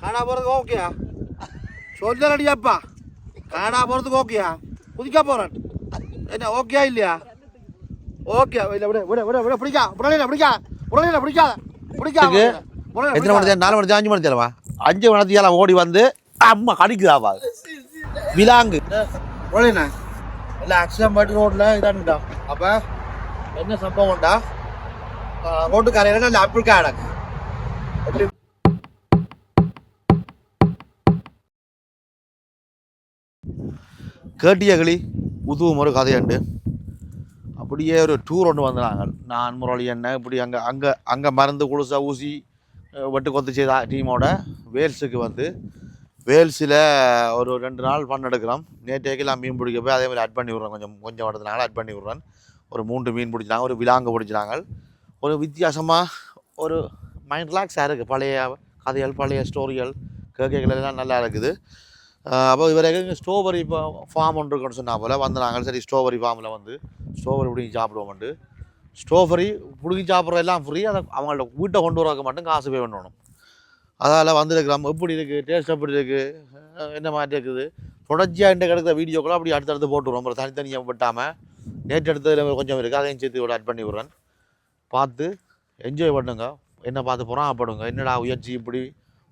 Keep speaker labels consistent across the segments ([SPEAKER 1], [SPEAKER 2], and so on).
[SPEAKER 1] காணா போகிறதுக்கு ஓகேயா சொல்லடியாப்பா காணா போகிறதுக்கு ஓகேயா குதிக்க போகிறேன் என்ன ஓகேயா இல்லையா ஓகே இல்லை விட விட விட விட பிடிக்கா உடனே பிடிக்கா உடனே பிடிக்காத பிடிக்காத
[SPEAKER 2] எத்தனை மணி? நாலு மணி அஞ்சு மணி தேவை அஞ்சு மணி தேவை ஓடி வந்து அம்மா கடிக்குதாவா விலாங்கு
[SPEAKER 1] உடனே இல்லை ஆக்சிடென்ட் ரோட்டில் இதான்டா அப்போ என்ன சம்பவம்டா ரோட்டு கரையில் நல்ல ஆப்பிள் காடக்கு
[SPEAKER 2] கேட்டியகளி உதுவும் ஒரு கதையண்டு. அப்படியே ஒரு டூர் ஒன்று வந்தாங்க நான் முரளி என்ன இப்படி அங்கே அங்கே அங்கே மருந்து குளிசா ஊசி வெட்டு கொத்து செய்த டீமோட. வேல்ஸுக்கு வந்து வேல்ஸில் ஒரு ரெண்டு நாள் பண்ண எடுக்கிறோம். நேற்றைக்கெல்லாம் மீன் பிடிக்க போய் அதே மாதிரி ஆட் பண்ணி விட்றேன். கொஞ்சம் கொஞ்சம் இடத்துனால ஆட் பண்ணி விட்றேன். ஒரு மூன்று மீன் பிடிச்சினாங்க ஒரு விலாங்கு பிடிச்சினாங்க ஒரு வித்தியாசமாக ஒரு மைண்ட் ரிலாக்ஸாக இருக்குது பழைய கதைகள் பழைய ஸ்டோரிகள் கேட்கைகள் எல்லாம் நல்லா இருக்குது. அப்போ இவருக்கு ஸ்ட்ராபெரி ஃபார்ம் ஒன்று இருக்குன்னு சொன்னால் போல் வந்து நாங்கள் சரி ஸ்ட்ராபெரி ஃபார்மில் வந்து ஸ்ட்ராபெரி பிடிங்கி சாப்பிடுவோம்ட்டு ஸ்ட்ராபெரி பிடுங்கி சாப்பிட்ற எல்லாம் ஃப்ரீ அதை அவங்கள்ட்ட வீட்டை கொண்டு வரக்க மட்டும் காசு பே பண்ணணும் அதால் வந்துருக்கிறோம் எப்படி இருக்குது டேஸ்ட் எப்படி இருக்குது என்ன மாதிரி இருக்குது தொடர்ச்சியாக இந்த கிடக்கிற வீடியோக்கெல்லாம் அப்படி அடுத்தடுத்து போட்டுருவோம் அப்புறம் தனித்தனியாக விட்டாமல் நேற்று எடுத்ததில் கொஞ்சம் இருக்குது அதையும் சேர்த்து விட ஆட் பண்ணி விட்றேன் பார்த்து என்ஜாய் பண்ணுங்க என்ன பார்த்து பொறாமப்படுங்க என்னடா உயர்ச்சி இப்படி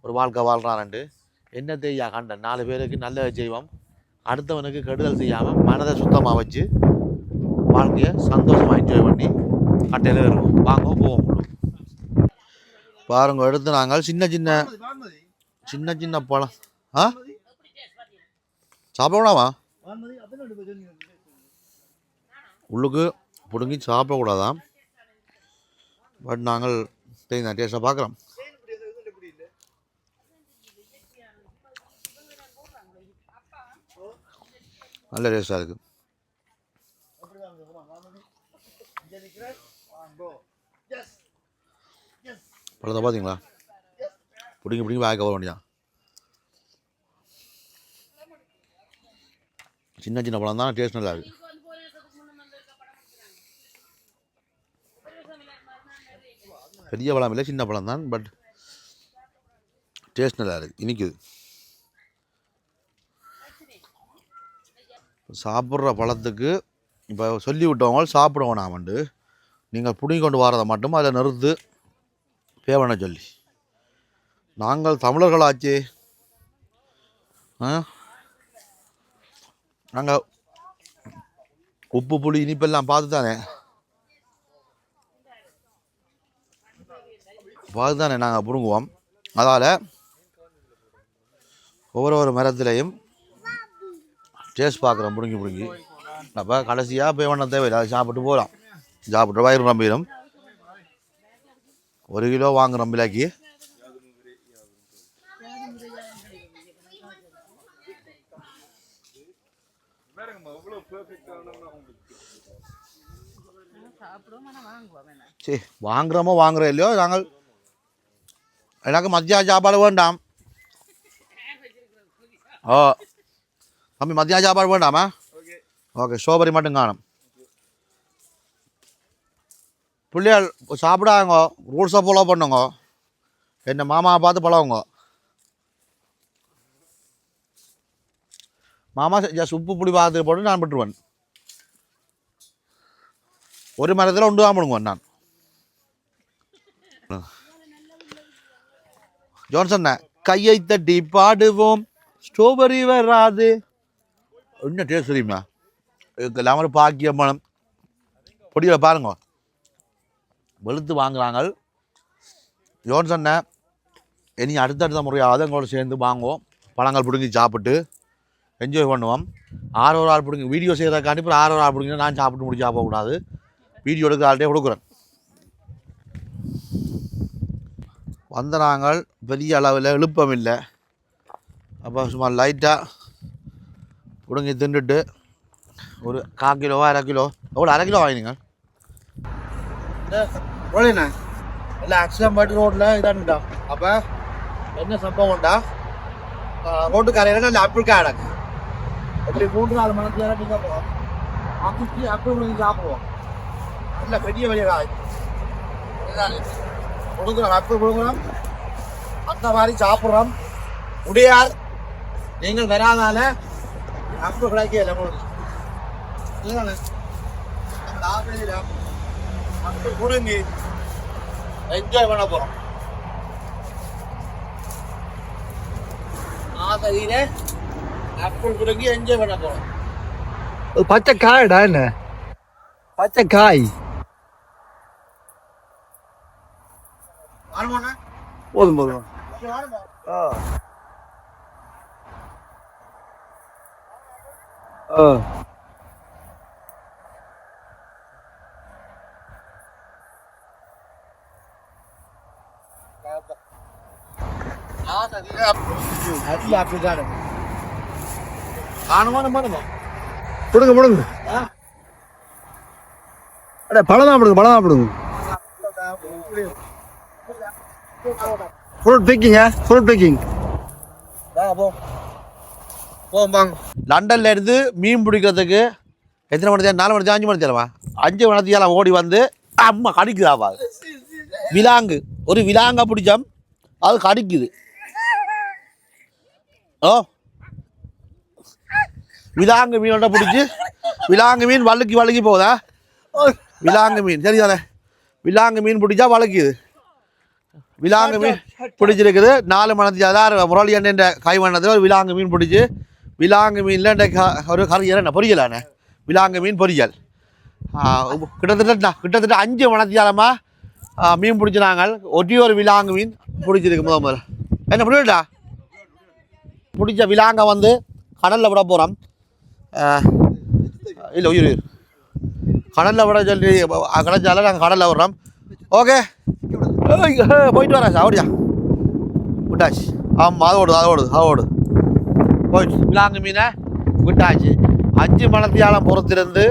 [SPEAKER 2] ஒரு வாழ்க்கை வாழ்கிறான்ட்டு என்ன தெய்யா கண்ட நாலு பேருக்கு நல்ல செய்வோம் அடுத்தவனுக்கு கெடுதல் செய்யாமல் மனதை சுத்தமாக வச்சு வாழ்க்கையை சந்தோஷமாக என்ஜாய் பண்ணி கட்டையில் இருக்கும் வாங்க போவோம். பாருங்க எடுத்து நாங்கள் சின்ன சின்ன சின்ன சின்ன பழம். ஆ? சாப்பிடக்கூடாமா உள்ளுக்கு பிடுங்கி சாப்பிடக்கூடாதாம் பட் நாங்கள் தெரியும் டேஸ்ட்டாக பார்க்குறோம். நல்ல டேஸ்ட்டாக இருக்குது பழத்தை பார்த்தீங்களா பிடிங்க பிடிங்க வாய் வர வேண்டியதான் சின்ன சின்ன பழம் தான் டேஸ்ட் நல்லா இருக்குது பெரிய பழம் இல்லை சின்ன பழம் தான் பட் டேஸ்ட் நல்லா இருக்குது இனிக்குது. சாப்பிட்ற பழத்துக்கு இப்போ சொல்லி விட்டவங்க சாப்பிட வேணாமண்டு நீங்கள் பிடுங்கி கொண்டு வரதை மட்டும் அதில் நிறுத்து. பேவனை சொல்லி. நாங்கள் தமிழர்களாச்சு. நாங்கள் உப்பு புளி இனிப்பெல்லாம் பார்த்து தானே பார்த்து தானே நாங்கள் புடுங்குவோம். அதால் ஒவ்வொரு மரத்துலேயும் டேஸ்ட் பார்க்குறோம் பிடுங்கி பிடுங்கி. அப்போ கடைசியாக போய் ஒன்றும் தேவையில்லை அதை சாப்பிட்டு போகலாம். சாப்பிட்டு வயிறு நம்பிடும். ஒரு கிலோ வாங்குறோம் விலைக்கு. சரி வாங்குறோமோ வாங்குறோம் இல்லையோ நாங்கள் எனக்கு மத்திய சாப்பாடு வேண்டாம். ஓ தம்பி மத்திய சாப்பாடு வேண்டாமா ஓகே. ஸ்ட்ராபெரி மட்டும் காணும். பிள்ளைகள் சாப்பிடாங்க ரூல்ஸை ஃபாலோ பண்ணுங்க. என்ன மாமாவை பார்த்து பழகுங்க. மாமா ஜஸ்ட் உப்பு புளி பார்த்து போட்டு நான் விட்டுருவேன். ஒரு மரத்தில் உண்டு சாப்பிடுங்க நான். ஜோன்சன் கையை தட்டி பாடுவோம். ஸ்ட்ராபெரி வராது. என்ன டேஸ்ட் தெரியுமா? இதுக்கு லெமன் பாக்கியம் பழம் பாருங்க. வெளுத்து வாங்குறாங்க. சொன்னேன் இனி அடுத்தடுத்த முறையாவது எங்களோட சேர்ந்து வாங்குவோம். பழங்கள் பிடுங்கி சாப்பிட்டு என்ஜாய் பண்ணுவோம். ஆறு ஒரு ஆள் பிடிங்க வீடியோ செய்கிறதுக்காண்டி இப்போ ஆறு ஒரு ஆள் பிடிங்க நான் சாப்பிட்டு முடிச்சு சாப்பிடக்கூடாது வீடியோ எடுக்கிற ஆள்கிட்டே கொடுக்குறேன். வந்த நாங்கள் பெரிய அளவில் எழுப்பம் இல்லை. அப்போ சும்மா லைட்டாக பிடுங்கி தின்றுட்டு ஒரு கால் கிலோவா அரை கிலோ எவ்வளோ அரை கிலோ வாங்கினீங்க
[SPEAKER 1] உடனே இல்லை ஆக்சிடென்ட் பட்டு ரோட்டில் இதான்டா அப்போ என்ன சம்பவம்டா ரோட்டு கரையில் நல்ல ஆப்பிள் காடக்கு எப்படி மூன்று நாலு மணி நேரம் நீங்கள் போவோம் அப்பிச்சு ஆப்பிள் நீங்கள் சாப்பிடுவோம் நல்ல பெரிய பெரிய காய் கொடுக்குறோம் ஆப்பிள் கொடுக்குறோம் அந்த மாதிரி சாப்பிட்றோம் முடியார் நீங்கள் வராதால அப்போ குடுங்கி என்ஜாய் பண்ண போறோம் ஆசையில ஆப்பிள் குடுங்கி என்ஜாய் பண்ண போறோம்
[SPEAKER 3] அது பச்சை காயடா என்ன பச்சை காய்
[SPEAKER 1] வாணுமாண்ணா
[SPEAKER 3] போதும் போதும் ஆ பிடுங்க பிடுங்க அடே பழம் தான் பிடுங்க பழம் தான் பிடுங்க ஃப்ரூட் பேக்கிங்க ஃப்ரூட் பேக்கிங்
[SPEAKER 2] லண்டன்ல இருந்து மீன் பிடிக்கிறதுக்கு எத்தனை மணி தேவை? நாலு மணி தேவை அஞ்சு மணி தேவை அஞ்சு மணி தேவை ஓடி வந்து அம்மா கடிக்குதாவா விலாங்கு. ஒரு விலாங்க பிடிச்சம். அது கடிக்குது. ஓ. விலாங்கு மீனோட பிடிச்சி விலாங்கு மீன் வழுக்கி வழுக்கி போகுதா? விலாங்கு மீன் சரிதானே விலாங்கு மீன் பிடிச்சா வழுக்குது. விலாங்கு மீன் பிடிச்சிருக்குது. நாலு மணத்தி அதாவது முரளி அண்ணன் கைவண்ணத்தில் ஒரு விலாங்கு மீன் பிடிச்சி விலாங்கு மீனில் இந்த க- ஒரு கறியல் என்ன பொரியலாண்ணே விலாங்கு மீன் பொரியல். கிட்டத்தட்ட கிட்டத்தட்ட அஞ்சு மணத்தியாலமாக மீன் பிடிச்சி நாங்கள் ஒட்டி ஒரு விலாங்கு மீன் பிடிச்சிருக்கு முதல் முதல்ல. என்ன புரியலடா? பிடிச்ச விலாங்க வந்து கடலில் விட போகிறோம் இல்லை உயிர் உயிர். கடலில் விட சொல்லி கிடைச்சால நாங்கள் கடலில் விடுறோம். ஓகே. போயிட்டு வரேன் சார் அப்படியா விட்டாச்சு. ஆமாம் அது ஓடுது அது ஓடுது அது ஓடுது போயிடுச்சு விலாங்கு மீனை விட்டாச்சு. அஞ்சு மணத்தியாலம் பொறுத்திருந்து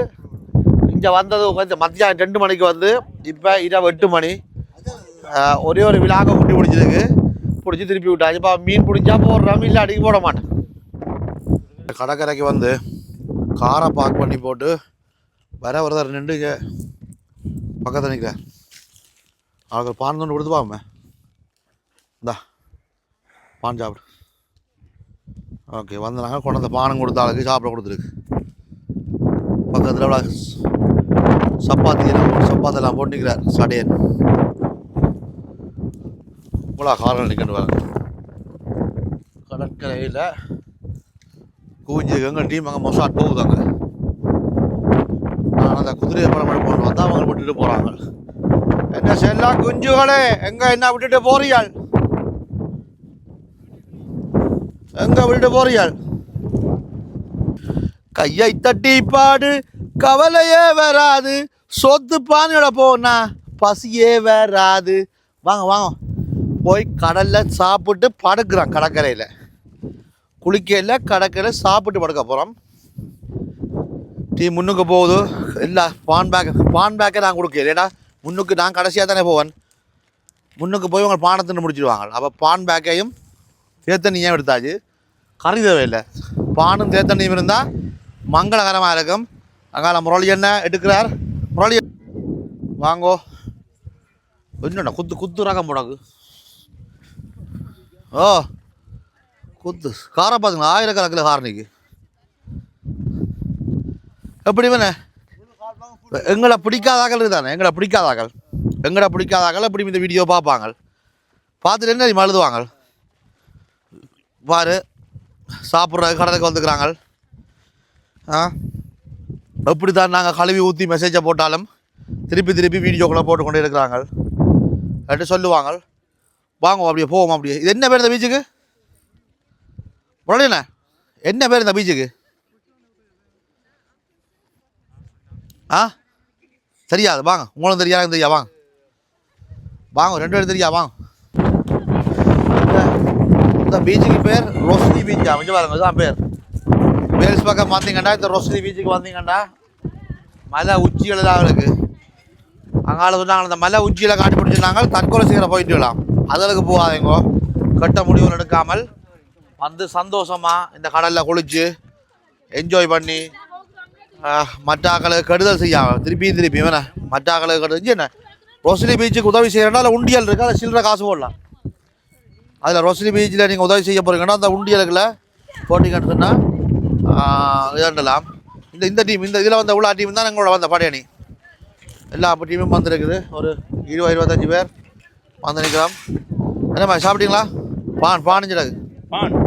[SPEAKER 2] இங்கே வந்தது வந்து மத்தியானம் ரெண்டு மணிக்கு வந்து இப்போ இரவு எட்டு மணி. ஒரே ஒரு விலாங்க குட்டி பிடிச்சிருக்கு பிடிச்சி திருப்பி விட்டாச்சு. இப்போ மீன் பிடிச்சா போடுறோம் இல்லை அடிக்க போட மாட்டேன். கடற்கரைக்கு வந்து காரை பார்க் பண்ணி போட்டு வர வரதார் நின்று இங்கே பக்கத்தில் நிற்கிறேன் அவர்கள் பான் கொண்டு கொடுத்து பாமே இந்தா பான் சாப்பிடு. ஓகே வந்தனாங்க கொண்டு பானம் கொடுத்த ஆளுக்கு சாப்பிட கொடுத்துருக்கு. பக்கத்தில் இவ்வளோ சப்பாத்தி எல்லாம் போட்டு சப்பாத்தெல்லாம் போட்டுக்கிறார் சடையன். இவ்வளோ காரணம் நிற்கணும் வாங்க கடற்கரையில் குவிஞ்சிருக்கவங்க டீம் அங்கே மொசாட் போகுதாங்க நான் அந்த குதிரையை படம் எடுப்போம் வந்தால் அவங்க விட்டுட்டு போகிறாங்க என்ன செல்லா குஞ்சுகளே எங்கே என்ன விட்டுட்டு போறீர்கள்? எங்க விட்டு போறியாள் கையை தட்டி பாடு கவலையே வராது. சொத்து பானையோட போனா பசியே வராது. வாங்க வாங்க. போய் கடலில் சாப்பிட்டு படுக்கிறான் கடற்கரையில். குளிக்கையில் கடற்கரையில் சாப்பிட்டு படுக்க போகிறோம் டீ முன்னுக்கு போகுது. இல்லை பான் பேக் பான் பேக்கை நான் கொடுக்கல. ஏன்னா முன்னுக்கு நான் கடைசியாக தானே போவேன். முன்னுக்கு போய் உங்கள் பானத்தின்னு முடிச்சிடுவாங்க. அப்போ பான் பேக்கையும் தேத்தண்ணியும் எடுத்தாச்சு? கறி தேவையில்லை. பானும் தேத்தண்ணியும் இருந்தால் மங்களகரமாக இருக்கும். அங்கால முரளி என்ன எடுக்கிறார்? முரளி வாங்கோ. என்னண்ணா குத்து குத்து ரகம் போடாக்கு ஓ குத்து. காரை பார்த்துங்களா ஆயிரக்கணக்கில் காரணிக்கு. எப்படி வேணே எங்களை பிடிக்காதாக்கள் தானே எங்களை பிடிக்காதாக்கள். எங்களை பிடிக்காதாக்கள் எப்படி இந்த வீடியோ பார்ப்பாங்க? பார்த்துட்டு என்ன தெரியுமா எழுதுவாங்க? பாரு சாப்பிட்ற கடலுக்கு வந்துக்கிறாங்க ஆ? எப்படி தான் நாங்கள் கழுவி ஊற்றி மெசேஜை போட்டாலும் திருப்பி திருப்பி வீடியோக்குள்ளே போட்டு கொண்டே இருக்கிறாங்க அப்படி சொல்லுவாங்க. வாங்க அப்படியே போவோம் அப்படியே. இது என்ன பேர் இந்த பீச்சுக்கு முரளி என்ன? என்ன பேர் இந்த பீச்சுக்கு ஆ? தெரியாது. வாங்க. உங்களுக்கு தெரியாது தெரியா வாங்க. வாங்க ரெண்டு பேரும் தெரியா வாங்க. இந்த- பீச்சுக்கு பேர் ரோஸ்னி பீச்சா அமைஞ்சு பாருங்க தான் பேர். வேல்ஸ் பக்கம் பார்த்தீங்கன்னா இந்த ரோஸ்னி பீச்சுக்கு வந்தீங்கன்னா மலை உச்சிகள் தான் இருக்கு. அங்கால சொன்னாங்க இந்த மலை உச்சியில் காட்டி பிடிச்சிருந்தாங்க தற்கொலை செய்கிற போயிட்டு விடலாம் அதற்கு போகாதீங்க. கெட்ட முடிவுகள் எடுக்காமல் வந்து சந்தோஷமாக இந்த கடலில் குளிச்சு என்ஜாய் பண்ணி ஆஹ், கெடுதல் செய்யாம திருப்பி திருப்பி வேணா மற்ற கெடுதல் கெடுதல் என்ன? ரோஸ்லி பீச்சுக்கு உதவி செய்யறதுனால உண்டியல் இருக்குது அதை சில்லற காசு போடலாம். அதில் ரோஸ்லி பீச்சில் நீங்கள் உதவி செய்ய போகிறீங்கன்னா அந்த உண்டியலுக்குள்ள போட்டிங்கன்னு சொன்னால் இதாண்டலாம் இந்த இந்த டீம் இந்த இதில் வந்த உள்ள டீம் தான் எங்களோட வந்த படையணி. எல்லா டீமும் வந்திருக்குது. ஒரு இருபது இருபத்தஞ்சி பேர் வந்து நிற்கிறோம் என்னம்மா சாப்பிட்டீங்களா? பான்
[SPEAKER 4] பான் பானா.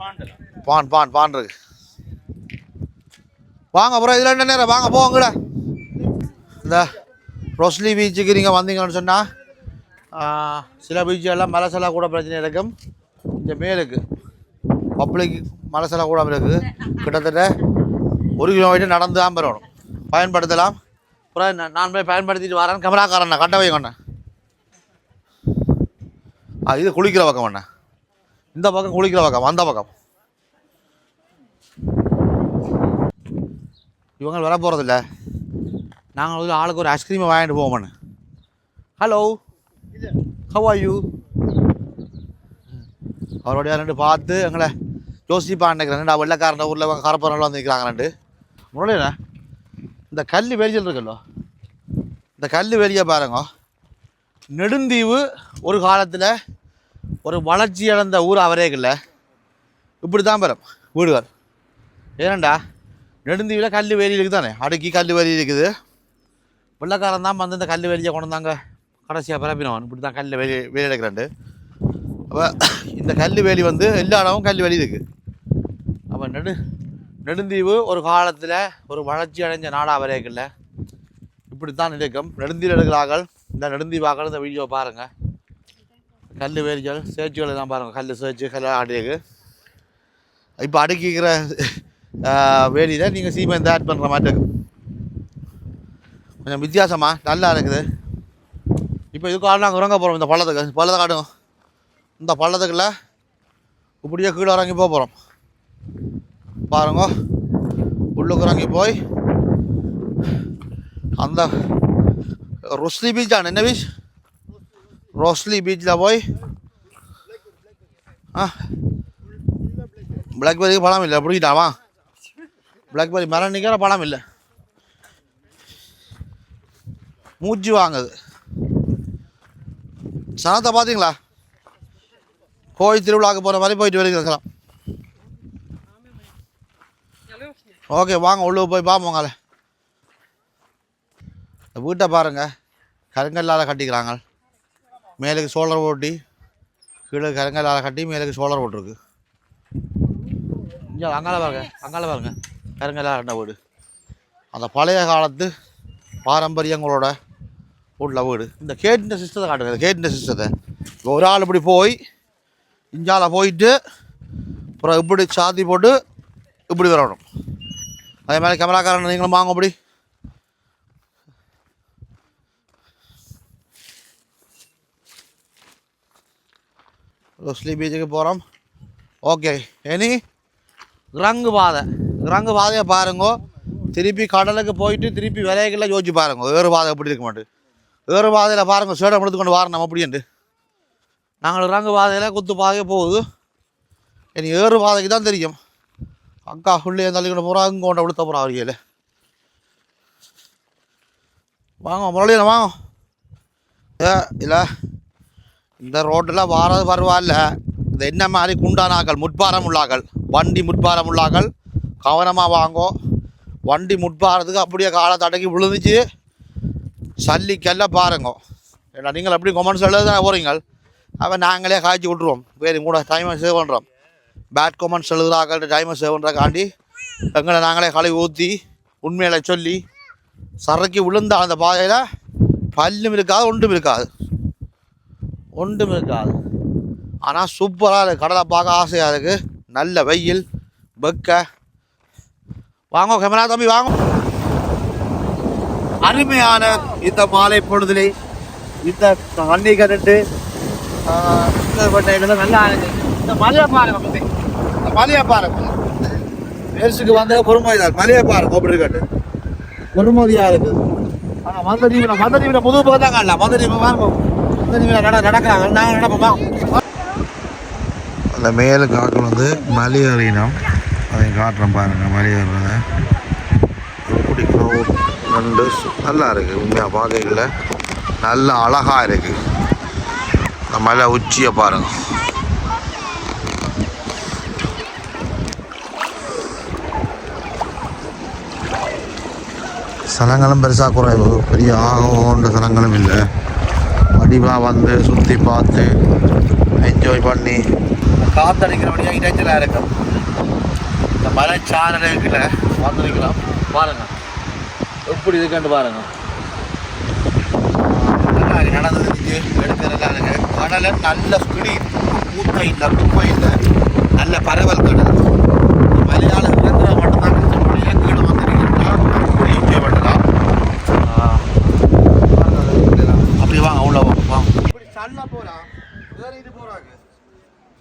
[SPEAKER 4] பாண்டல
[SPEAKER 2] பான் பான் பான் இருக்கு. வாங்க அப்புறம் இதில் என்ன நேரம்? வாங்க போங்கடா. இந்த ரோஸ்லி பீச்சுக்கு நீங்கள் வந்தீங்கன்னு சொன்னால் சில பீச்செல்லாம் மலசலா கூட பிரச்சனை இருக்கும். இந்த மேலுக்கு பப்ளிக் மலசலா கூட இருக்குது கிட்டத்தட்ட ஒரு கிலோமீட்டர் நடந்து தான் பெறணும். பயன்படுத்தலாம். அப்புறம் நான் போய் பயன்படுத்திட்டு வரேன். கேமராக்காரண்ணா கட்ட வைக்கண்ணா ஆ இது குளிக்கிற பக்கம் அண்ணா. இந்த பக்கம் குளிக்கிற பக்கம் அந்த பக்கம். இவங்க வர போகிறதில்ல நாங்கள் வந்து ஆளுக்கு ஒரு ஐஸ்கிரீமை வாங்கிட்டு போவோம்ண்ணே ஹலோ ஹவ் ஆர் யூ அவருடைய ரெண்டு பார்த்து எங்களை யோசிப்பான் நினைக்கிறேன் நான் வெள்ளக்காரன் ஊரில் கரப்பரெல்லாம் வந்து நிற்கிறாங்க ரெண்டு. முன்னாடி இந்த கல் வெளியில் இருக்குல்லோ? இந்த கல் வெளியே பாருங்க. நெடுந்தீவு ஒரு காலத்தில் ஒரு வளர்ச்சி அடைந்த ஊர் அவரேக்கல்ல இப்படி தான் பெறும் வீடுகள். ஏனண்டா? நெடுந்தீவில் கல் வேலி இருக்குது தானே அடுக்கி கல் வேலி இருக்குது. வெள்ளக்காரன் தான் வந்து இந்த கல் வேலியை கொண்டு வந்தாங்க. கடைசியாக பரப்பினவன் இப்படி தான் கல் வேலி வேலி எடுக்கிறாண்டு அப்போ இந்த கல் வேலி வந்து எல்லா இடமும் கல் வேலி இருக்குது அப்போ நெடு நெடுந்தீவு ஒரு காலத்தில் ஒரு வளர்ச்சி அடைஞ்ச நாடாக வரையக்கில்ல இப்படி தான் இருக்கும். நெடுந்தீவில் எடுக்கிறார்கள். இந்த நெடுந்தீவாக்கள் இந்த வீடியோ பாருங்கள் கல் வேலிகள் சேர்ச்சிகள் எல்லாம் பாருங்கள் கல் சேர்ச்சி கல் ஆடியது இப்போ அடுக்கிக்கிற வேலியில் நீங்கள் சீமெண்ட் ஆட் பண்ணுற மாதிரி இருக்கும் கொஞ்சம் வித்தியாசமாக நல்லா இருக்குது. இப்போ இதுக்காக நாங்கள் இறங்க போகிறோம் இந்த பள்ளத்துக்கு. பள்ளத்தை காட்டுங்க. இந்த பள்ளத்துக்குள்ள இப்படியே கீழே இறங்கி போக போகிறோம் பாருங்க. உள்ளுக்கு இறங்கி போய் அந்த ரொஸ்லி பீச் ஆன என்ன பீச் ரோஸ்லி பீச்சில் போய் ஆ பிளாக்பெரிக்கு பழம் இல்லை. பிடிக்கிட்டாமா பிளாக்பெரி மரம் நிற்கிற பழம் இல்லை. மூச்சு வாங்குது. சனத்தை பார்த்தீங்களா? கோயில் திருவிழாக்கு போகிற மாதிரி போயிட்டு வருகிறோம் ஓகே வாங்க உள்ளே போய் பார்ப்போங்கால இந்த வீட்டை பாருங்கள் கருங்கல்லால் கட்டிக்கிறாங்க. மேலுக்கு சோழர் ஓட்டி கீழே கருங்கல்லால் கட்டி மேலுக்கு சோழர் ஓட்டுருக்கு. இங்கே அங்கால பாருங்க அங்கால பாருங்க. கருங்கல்லால் கட்ட வீடு. அந்த பழைய காலத்து பாரம்பரியங்களோட உள்ள வீடு. இந்த கேட்டின சிஸ்டத்தை காட்டுங்க கேட்டின சிஸ்டத்தை. இப்போ ஒரு ஆள் இப்படி போய் இஞ்சால போயிட்டு அப்புறம் இப்படி சாத்தி போட்டு இப்படி வரணும். அதே மாதிரி கேமராக்காரன் நீங்களும் வாங்க அப்படி. ரோஸ்லி பீச்சுக்கு போகிறோம் ஓகே இனி இறங்கு பாதை. இறங்கு பாதையை பாருங்க. திருப்பி கடலுக்கு போயிட்டு திருப்பி விலைகளை யோசிச்சு பாருங்க. வேறு பாதை எப்படி இருக்க மாட்டேன் வேறு பாதையில் பாருங்கள் சேடம் எடுத்து கொண்டு வாரணும் அப்படின்ட்டு. நாங்கள் இறங்கு பாதையில் குத்து பாதையே போகுது. இனி ஏறு பாதைக்கு தான் தெரியும். அக்கா உள்ளே தள்ளிக்கொண்டு போகிறா அங்கே கொண்டு விழுத்த போகிறா அவரியில் வாங்க முரளியில் வாங்க. ஏ இல்லை. இந்த ரோட்டில் வாரது பரவாயில்ல. இது என்ன மாதிரி குண்டானாக்கள் முட்பாரம் உள்ளாக்கள் வண்டி முட்பாரம் உள்ளாக்கள் கவனமாக வாங்கோ. வண்டி முட்பாரத்துக்கு அப்படியே காலை தடக்கி விழுந்துச்சு. சல்லிக்கெல்லாம் பாருங்க. ஏன்னா நீங்கள் அப்படி கொமெண்ட்ஸ் எழுத தான் போகிறீங்க அவன் நாங்களே காய்ச்சி விட்ருவோம் வேறு கூட டைமை சேவ் பண்ணுறோம் பேட் கொமெண்ட்ஸ் எழுதுறாக்கள் டைமை சேவ் பண்ணுறக்காண்டி எங்களை நாங்களே களை ஊற்றி உண்மையில சொல்லி சரக்கி விழுந்த அந்த பாதையில் பல்லும் இருக்காது ஒன்றும் இருக்காது. ஒன்றும் இருக்காது. ஆனால் சூப்பராக இருக்குது கடலை பார்க்க ஆசையாக இருக்குது நல்ல வெயில் வெக்க. வாங்க கேமரா தம்பி வாங்க. அருமையான இந்த மாலை பொழுதிலே இந்த தண்ணி கரண்டு நல்லா இந்த மலையப்பாறை இந்த மலையப்பாறை பாருங்க பேர்ஸுக்கு வந்த பொறுமை மலையப்பாறை மலையை கட்டு அப்படி பொறுமதியாக இருக்குது ஆனால் மந்த தீவிர மந்த தீவிர புது பக்கம் தான் காணல மந்த தீவிர பாருங்க மந்த நட நடக்கிறாங்க நாங்கள் நடப்போமா அந்த மேலே காட்டில் வந்து மலையறினம். அதை காட்டுறேன் பாருங்கள் மலையேறத பிடிக்கும் ரெண்டு நல்லா இருக்குது உண்மையாக பார்க்கல நல்ல அழகாக இருக்குது மழை மலை உச்சியை பாருங்கள் ஸ்தலங்களும் பெருசாக குறைவு. பெரிய ஆகோன்ற ஸ்தலங்களும் இல்லை. வடிவாக வந்து சுற்றி பார்த்து என்ஜாய் பண்ணி. காத்தடிக்கிறபடியாக இடைஞ்சலாக இருக்கும் இந்த மலைச்சாரடைகளை வந்துருக்கலாம் பாருங்கள் எப்படி இருக்குன்னு பாருங்க. நடந்ததுக்கு எடுக்கிறதா கடலை நல்ல ஸ்பிடி கூட்டம் இல்லை குப்பை இல்லை நல்ல பரவல் கடல். மலையாள இறங்குற மட்டும்தான் கஷ்டப்படியே கீழே வந்துருக்கீங்கன்னா அப்படி என்ஜாய் அப்படி வாங்க அவ்வளோ வாங்க இப்படி சல்லா போகலாம் வேறு இது போகிறாங்க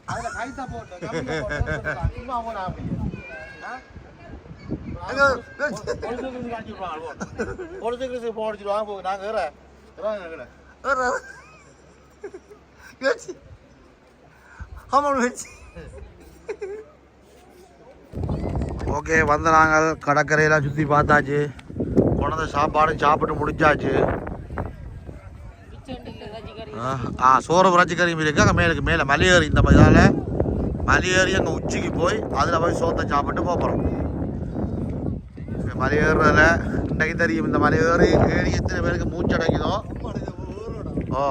[SPEAKER 2] அதில் கைத்தா போட்டு சும்மா போனா அப்படி. போங்க நாங்கள் வேற ஓகே வந்த நாங்கள் கடற்கரையெல்லாம் சுற்றி பார்த்தாச்சு. கொண்டாந்து சாப்பாடு சாப்பிட்டு முடிச்சாச்சு. ஆ, ஆ சோறு புரட்சி கறி இருக்கு. அங்கே மேலுக்கு மேலே மலையேறி இந்த இதால் மலையேறி அங்கே உச்சிக்கு போய் அதில் போய் சோத்தை சாப்பிட்டு போகிறோம் மலையேறதில் இன்றைக்கு தெரியும். இந்த மலை ஏறி எத்தனை பேருக்கு மூச்சு அடைக்குதோ? ஓ.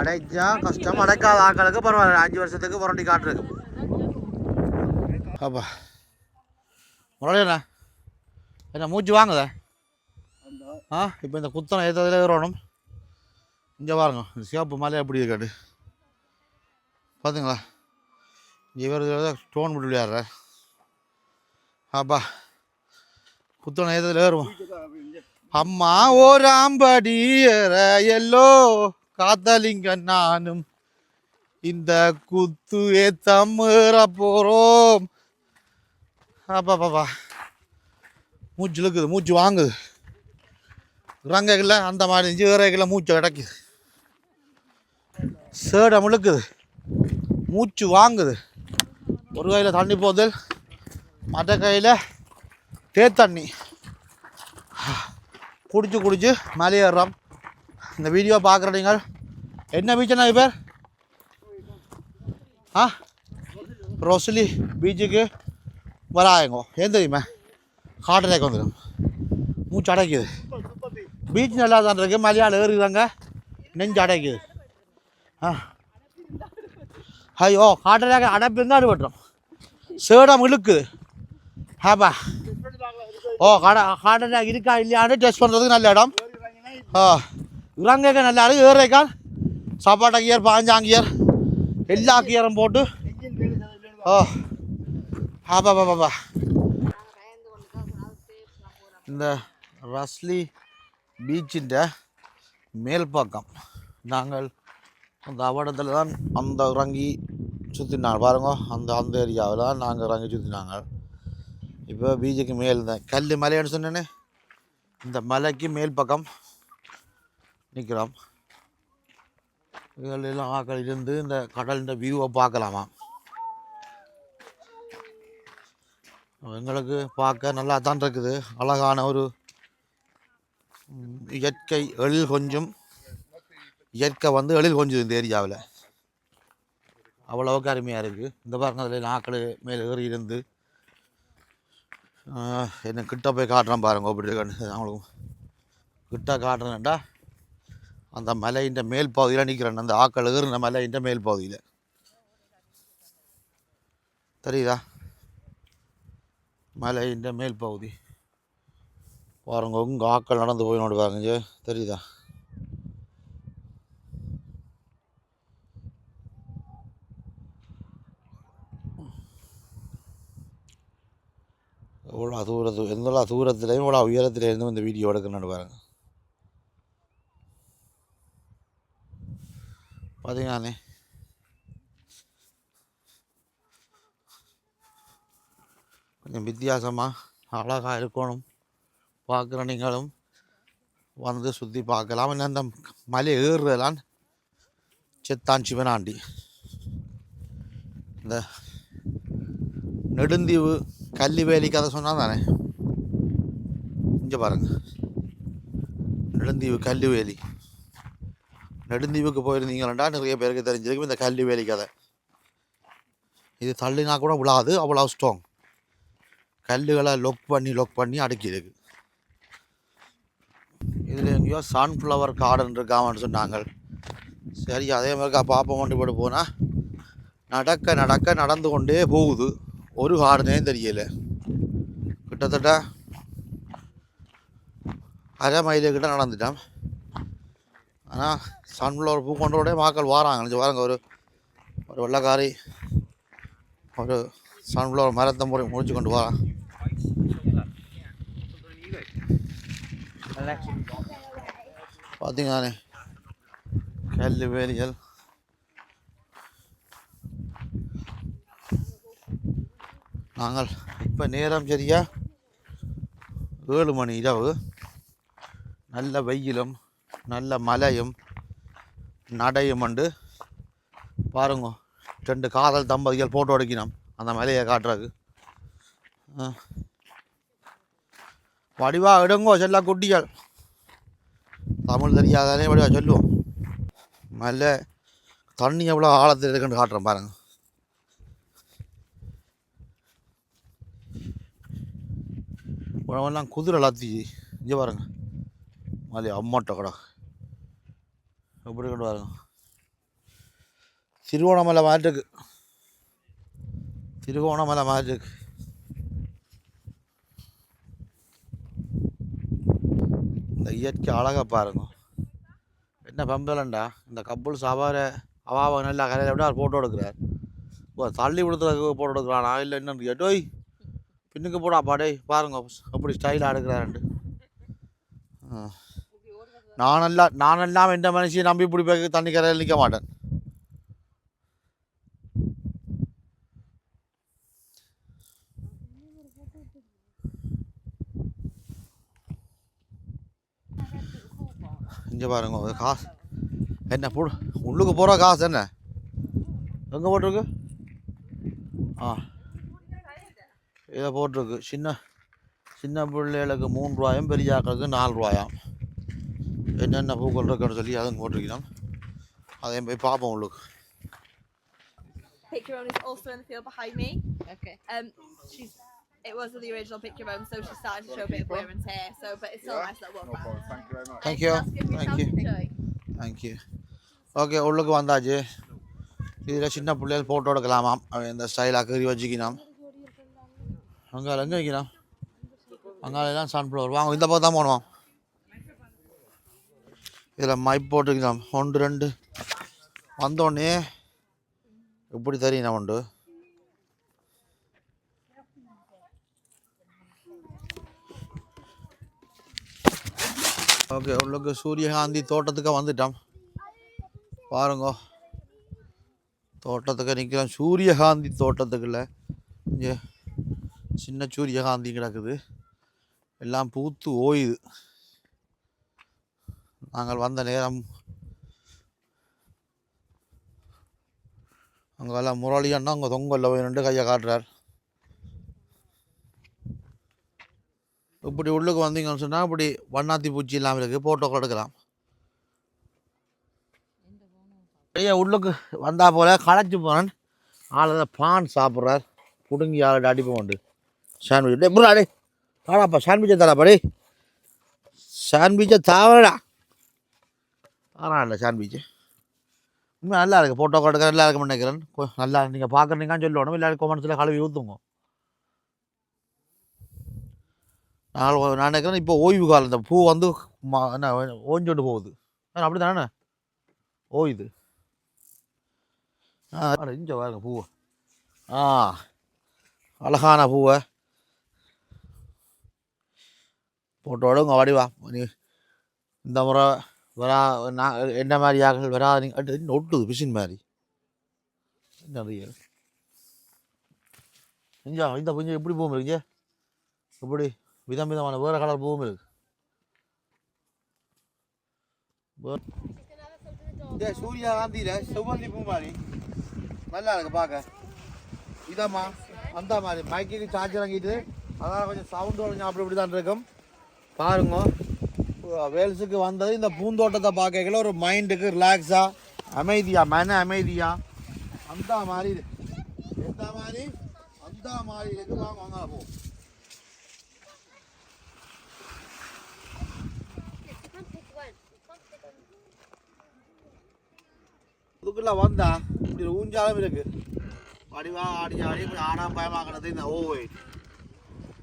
[SPEAKER 2] அடைச்சா கஷ்டம். அடைக்காத ஆக்களுக்கு பரவாயில்ல. அஞ்சு வருஷத்துக்கு புரண்டி காட்டுருக்கு அப்பா. முரளியண்ணா என்ன மூச்சு வாங்குத? ஆ இப்போ இந்த குத்தனை ஏற்றதில் ஏறணும். இங்கே பாருங்க இந்த சிவப்பு மலை எப்படி இருக்காடு பார்த்துங்களா இவர் ஸ்டோன் போட்டு விளையாடுற. அப்பா. குத்தனை ஏற்றதில் ஏறுவோம் அம்மா ஓராம்படி எல்லோ காத்தலிங்க நானும். இந்த குத்து ஏத்தம் ஏற போகிறோம் அப்பா பாப்பா மூச்சு இழுக்குது மூச்சு வாங்குது. இறங்கல அந்த மாதிரி இருந்துச்சு ஏறல மூச்சு கிடக்குது. சேடை முழுக்குது மூச்சு வாங்குது. ஒரு கையில் தண்ணி போதல் மற்ற கையில் தேத்தண்ணி. குடிச்சு குடிச்சு மலையேறோம் இந்த வீடியோ பார்க்குற நீங்கள் என்ன பீச்சுண்ணா இது பேர் ஆ? ரோஸ்லி பீச்சுக்கு வராயங்கோ. ஏன் தெரியுமா? ஹார்ட் அட்டாக் வந்துடும். மூச்சு அடைக்குது. பீச் நல்லா தான் இருக்குது மலையாள ஏறுறாங்க நெஞ்சு அடைக்குது. ஆ. ஐயோ ஹார்ட் அட்டாக் அடைப்பு இருந்தால் அடிபட்டுரும். சேடம் இழுக்குது ஆப்பா ஓ கடை ஹார்ட் இருக்கா இல்லையான்னு டெஸ்ட் பண்ணுறதுக்கு நல்ல இடம். ஆ இறங்க நல்ல இடம் ஏறேக்கான் சப்பாட்டா கியர் பாஞ்சாங் கியர். எல்லா கியரும் போட்டு. ஓ ஆபா பாப்பா இந்த ரஸ்லி பீச்சின் மேல்பக்கம். நாங்கள் அந்த அவடத்தில் தான் அந்த இறங்கி சுற்றினாங்க பாருங்க அந்த அந்த ஏரியாவில் தான் நாங்கள் இறங்கி சுற்றினாங்க இப்போ பீச்சுக்கு மேல் தான். கல் மலைன்னு சொன்னேன்னு இந்த மலைக்கு மேல் பக்கம் நிற்கிறோம் இதெல்லாம் ஆக்கள் இருந்து இந்த கடலின் வியூவை பார்க்கலாமா? எங்களுக்கு பார்க்க நல்லா தான் இருக்குது. அழகான ஒரு இயற்கை எழில் கொஞ்சம். இயற்கை வந்து எழில் கொஞ்சம் இந்த ஏரியாவில். அவ்வளோவுக்கு அருமையாக இருக்குது இந்த பாருங்க அதில் நாக்கள் மேலே ஏறி இருந்து என்ன கிட்ட போய் காட்டுறேன் பாருங்க அப்படி இருக்கான்னு. அவங்களுக்கு கிட்ட காட்டுறேன்டா அந்த மலையின் மேல் பகுதியில் நிற்கிறேன் அந்த ஆக்கள் ஏறின மலையின் மேல் பகுதியில். தெரியுதா? மலையின் மேல் பகுதி. பாருங்க உங்கள் ஆக்கள் நடந்து போய் நோடு பாருங்க தெரியுதா? எவ்வளோ தூரத்து எந்த தூரத்துலேயும் இவ்வளோ உயரத்துலேருந்து இந்த வீடியோ எடுக்கணும்னு பாருங்க. பார்த்தீங்களாண்ணே கொஞ்சம் வித்தியாசமாக அழகாக இருக்கணும். பார்க்குற நீங்களும் வந்து சுற்றி பார்க்கலாம். இன்னும் அந்த மலை ஏறுறதெல்லாம் செத்தான் சிவனாண்டி. இந்த நெடுந்தீவு கள்ளிவேலி கதை சொன்னால் தானே? இங்கே பாருங்கள் நெடுந்தீவு கல்லுவேலி நெடுந்தீவுக்கு போயிருந்தீங்களா நிறைய பேருக்கு தெரிஞ்சிருக்கும் இந்த கல்வி வேலி கதை. இது தள்ளினா கூட விழாது அவ்வளோ ஸ்ட்ராங் கல்லுகளை லொக் பண்ணி லொக் பண்ணி அடுக்கியிருக்கு இதில் எங்கேயோ சன்ஃப்ளவர் கார்டன் இருக்காமன்னு சொன்னாங்க. சரி அதே மாதிரி பாப்பா கொண்டு போனால் நடக்க நடக்க நடந்து கொண்டே போகுது. ஒரு ஹார்னே தெரியல. கிட்டத்தட்ட அரை மைலு கிட்ட நடந்துட்டேன். ஆனால் சன்ஃப்ளவர் பூ கொண்டோட மாக்கள் வாராங்க. நினச்சி வாருங்க ஒரு ஒரு வெள்ளக்காரி ஒரு சன்ஃப்ளவர் மரத்தை முறை முடிச்சு கொண்டு வரான் பார்த்தீங்களானே கல் வேலிகள். நாங்கள் இப்போ நேரம் சரியா? ஏழு மணி இரவு. நல்ல வெயிலும் நல்ல மழையும் நடையும் உண்டு. பாருங்க ரெண்டு காதல் தம்பதிகள் போட்டோ எடுக்கணும் அந்த மலையை காட்டுறதுக்கு. வடிவா எடுங்கோ செல்ல குட்டிகள். தமிழ் தெரியாதானே வடிவா சொல்லுவோம். மலை தண்ணி எவ்வளோ ஆழத்தில் இருக்குன்னு காட்டுறேன் பாருங்கள் உழவெல்லாம் குதிரை எல்லாத்தி இங்கே பாருங்க. மாதிரி அம்மாட்ட கடா எப்படி கொண்டு பாருங்க. திருவோணமலை மாட்டுக்கு திருவோணமலை மாட்டுக்கு இந்த இயற்கை அழகாக பாருங்க. என்ன பம்பலண்டா இந்த கப்பல் சவார அவாவை நல்லா கரையில் விட அவர் ஃபோட்டோ எடுக்கிறார். ஓ தள்ளி விடுறதுக்கு ஃபோட்டோ எடுக்கிறானா? இல்லை என்னன்னு கேட்டோய். பின்னுக்கு போடா பாடே பாருங்க அப்படி ஸ்டைலாக எடுக்கிறாருண்டு ஆ. நானெல்லாம் நானெல்லாம் எந்த மனுஷியை நம்பி இப்படி போய் தண்ணி கரையில் நிற்க மாட்டேன். இங்கே பாருங்க ஒரு காசு. என்ன போடு உள்ளுக்கு போகிற காசு என்ன? எங்கே போட்டிருக்கு? ஆ. இதை போட்டிருக்கு சின்ன சின்ன பிள்ளைகளுக்கு மூணு ரூபாயும் பெரியாக்களுக்கு நாலு ரூபாயாம் என்னென்ன பூக்கள் இருக்குன்னு சொல்லி அதுவும் போட்டிருக்கிறோம் அதையும் போய் பார்ப்போம் உள்ளுக்கு
[SPEAKER 5] Picture own is also in the field behind me.
[SPEAKER 6] Okay.
[SPEAKER 5] Um, she's it was the original picture own, so she's starting to show a bit of wear and tear. So, but it's still a nice little one. back.
[SPEAKER 2] Thank you.
[SPEAKER 5] Anything else? Give
[SPEAKER 2] Thank
[SPEAKER 5] yourself
[SPEAKER 2] you.
[SPEAKER 5] a joy.
[SPEAKER 2] Thank you okay உள்ளுக்கு வந்தாச்சு இதில் சின்ன பிள்ளைகள் photo எடுக்கலாமாம் அவன் இந்த ஸ்டைலாக கறி வச்சுக்கினாம் அங்கால எங்கே வைக்கிறான் அங்கே தான் சன்ஃப்ளவர் வாங்க இந்த பக்கம் தான் போகணுமா? இதில் மைப் போட்டுக்கலாம் ஒன்று ரெண்டு. வந்தோடனே எப்படி தெரியும் உண்டு? ஓகே உள்ளுக்கு சூரியகாந்தி தோட்டத்துக்கு வந்துட்டோம் பாருங்க. தோட்டத்துக்கு நிற்கிறோம் சூரியகாந்தி தோட்டத்துக்குள்ள. இங்கே. சின்ன சூரியகாந்தி கிடக்குது. எல்லாம் பூத்து ஓயுது. நாங்கள் வந்த நேரம் அங்கெல்லாம் முரளி அண்ணா அங்கே தொங்கல்ல போய் நின்று கையை காட்டுறார். இப்படி உள்ளுக்கு வந்தீங்கன்னு சொன்னால் இப்படி வண்ணாத்தி பூச்சி இல்லாமல் இருக்குது ஃபோட்டோ எடுக்கலாம் ஐயா உள்ளுக்கு வந்தால் போல களைச்சி போகிறேன் ஆள் பான் சாப்பிட்றார். பிடுங்கி ஆளு அடிப்போம் உண்டு சாண்ட்விச் டே புரா டே தாடாப்பா சாண்ட்விச்சை தராப்பா டே சாண்ட்விச்சை தாவடா தானா இல்லை சாண்ட்விச்சு இன்னும் நல்லா இருக்குது ஃபோட்டோ எடுக்க நல்லா இருக்கும்னு நினைக்கிறேன் நல்லா நீங்கள் பார்க்குறீங்கன்னு சொல்லணும் எல்லாரும் கொமெண்ட்ஸில் கழுவி ஊற்றுங்க நான் நான் நினைக்கிறேன் இப்போ ஓய்வு காலம் இந்த பூ வந்து என்ன ஓஞ்சோண்டு போகுது அப்படி தானே ஓய்து ஆ இங்கே பாருங்க பூவை ஆ அழகான பூவை போட்டோட உங்கள் வடிவா நீ இந்த முறை வரா நான் என்ன மாதிரி ஆக்கள் வரா நீங்கள் ஒட்டுது பிசின் மாதிரி. நிறைய இஞ்சா இந்த கொஞ்சம் எப்படி பூமி இருக்குங்க எப்படி? விதம் விதமான வேறு கலர் பூமி இருக்கு இந்த சூரியகாந்தியில செவ்வந்தி பூ மாதிரி. நல்லா இருக்கு பார்க்க இதாம்மா அந்த மாதிரி. மைக்கு சார்ஜ் இறங்கிட்டு அதனால் கொஞ்சம் சவுண்டு கொஞ்சம் அப்படி இப்படி தான் இருக்கும். பாருங்க. வேல்ஸுக்கு வந்தது இந்த பூந்தோட்டத்தை பார்க்கல ஒரு மைண்டுக்கு ரிலாக்ஸாக அமைதியாக மன அமைதியாக அந்த மாதிரி எந்த மாதிரி? அந்த மாதிரி இருக்கு. வாங்க வாங்க போ. இதுக்குள்ள வந்தா இப்படி ஊஞ்சாலும் இருக்கு. வடிவா ஆடி ஆடி இப்படி ஆனா இந்த ஓவை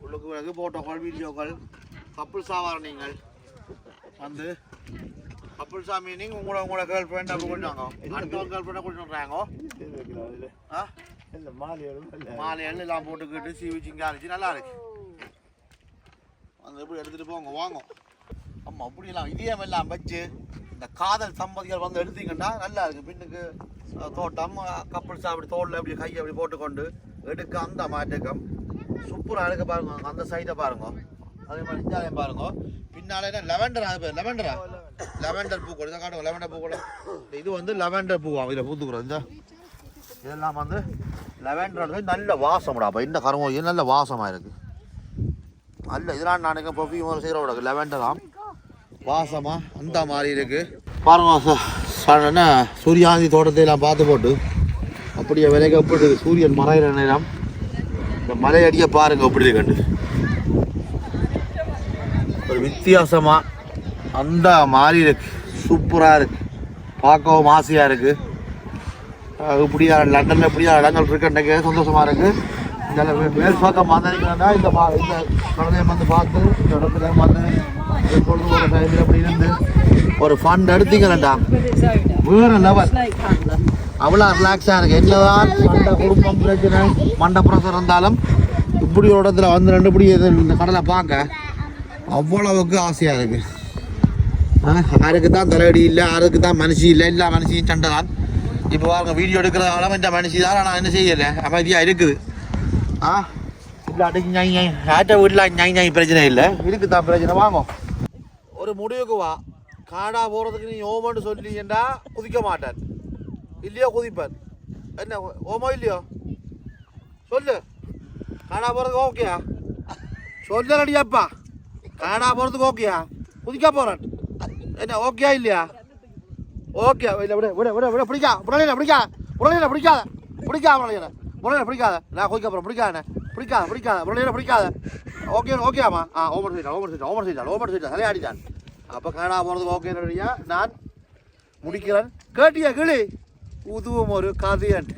[SPEAKER 2] உள்ளுக்கு பிறகு போட்டோக்கள் வீடியோக்கள் கப்புள் சாவாரணிங்கள் வந்து. கப்புள் சா மீனிங் உங்களோட உங்களோட கேர்ள் ஃப்ரெண்ட் அப்படி கொண்டாங்க அடுத்த கேர்ள் ஃப்ரெண்டை கொண்டு வர்றாங்க ஆ?
[SPEAKER 3] இல்ல மாலையோட இல்ல.
[SPEAKER 2] மாலை எல்லாம் போட்டுக்கிட்டு சீவி சிங்காரிச்சு நல்லா இருக்கு. அந்த எப்படி எடுத்துட்டு போங்க வாங்க. ஆமா அப்படியெல்லாம் இதயம் எல்லாம் வச்சு இந்த காதல் சம்பதிகள் வந்து எடுத்தீங்கன்னா நல்லா இருக்கு. பின்னுக்கு தோட்டம் கப்பல் சாப்பிடி தோல்ல அப்படி கையை அப்படி போட்டுக்கொண்டு எடுக்க அந்த மாட்டுக்கம் சூப்பராக எடுக்க பாருங்க அந்த சைடை பாருங்க. அதே மாதிரி இந்தியாலையும் பாருங்க. பின்னால என்ன? லெவண்டர் அது பேர் லெவண்டரா லெவண்டர் பூக்கள் இதை காட்டுங்க லெவண்டர் பூக்கள் இது வந்து லெவண்டர் பூவா? இதில் பூத்துக்கிறோம். இந்த. இதெல்லாம் வந்து லெவண்டர் நல்ல வாசம்டா. அப்போ இந்த கரும்பு இது நல்ல வாசமாக இருக்கு. நல்ல இதெல்லாம் நான் பர்ஃப்யூம் செய்கிறோட லெவண்டராம் வாசமா? அந்த மாதிரி இருக்கு. பாருங்க என்ன? சூரியாந்தி தோட்டத்தை எல்லாம் பார்த்து போட்டு அப்படியே விலைக்கப்பட்டு சூரியன் மறைகிற நேரம். இந்த மலை அடிய பாருங்க எப்படி இருக்குன்னு. வித்தியாசமாக அந்த மாதிரி இருக்கு. சூப்பராக இருக்கு. பார்க்கவும் ஆசையாக இருக்கு. இப்படியா லண்டனில் இப்படியா இடங்கள் இருக்குன்றக்கு சந்தோஷமாக இருக்கு. இந்த மேல் பக்கம் வந்தீங்கன்னா இந்த பா இந்த குழந்தைய வந்து பார்த்து இந்த இடத்துல வந்து பொழுதுபோக்கு டைமில் அப்படி இருந்து ஒரு ஃபண்ட் எடுத்தீங்களா வேறு லெவல் அவ்வளோ ரிலாக்ஸாக இருக்குது என்னதான் சண்டை குடும்பம் பிரச்சனை மண்டை இருந்தாலும் இப்படி ஒரு இடத்துல வந்து ரெண்டுபடி இந்த கடலை பார்க்க அவ்வளவுக்கு ஆசையாக இருக்கு. ஆருக்கு தான் தலையடி இல்லை ஆருக்கு தான் மனுஷி இல்லை எல்லா மனுஷியும் சண்டை தான் இப்போ பாருங்க வீடியோ எடுக்கிற அளவு இந்த மனுஷி தான் நான் என்ன செய்யலை அமைதியாக இருக்குது. ஆ இல்லை அடிக்கு ஞாய் ஞாய் ஆட்ட வீட்டில் ஞாய் ஞாய் பிரச்சனை இல்லை. இருக்கு தான் பிரச்சனை? வாங்க. ஒரு முடிவுக்கு வா. காடா போகிறதுக்கு நீ ஓமன்னு சொல்லிட்டீங்கன்னா குதிக்க மாட்டார்? இல்லையோ குதிப்பார். என்ன ஓமோ இல்லையோ? சொல்லு. காடா போகிறதுக்கு ஓகேயா சொல்ல ரெடியாப்பா காடா போகிறதுக்கு ஓகேயா குதிக்கா போகிறேன் என்ன ஓகேயா இல்லையா ஓகே இல்லை விட விட விட விட பிடிக்கா புடலையில பிடிக்கா புடலையில பிடிக்காத பிடிக்கா புடலையில புடலையில பிடிக்காத நான் குதிக்க போகிறேன் பிடிக்காத பிடிக்காத பிடிக்காத முரளியில் பிடிக்காத ஓகே ஓகேம்மா ஆ ஓமர் சைட்டா ஓமர் சைட்டா ஓமர் சைட்டா ஓமர் சைட்டா தலையாடிட்டான் அப்போ காடா போகிறதுக்கு ஓகே நான் முடிக்கிறேன் கேட்டியா கிளி உதுவும் ஒரு கதையன்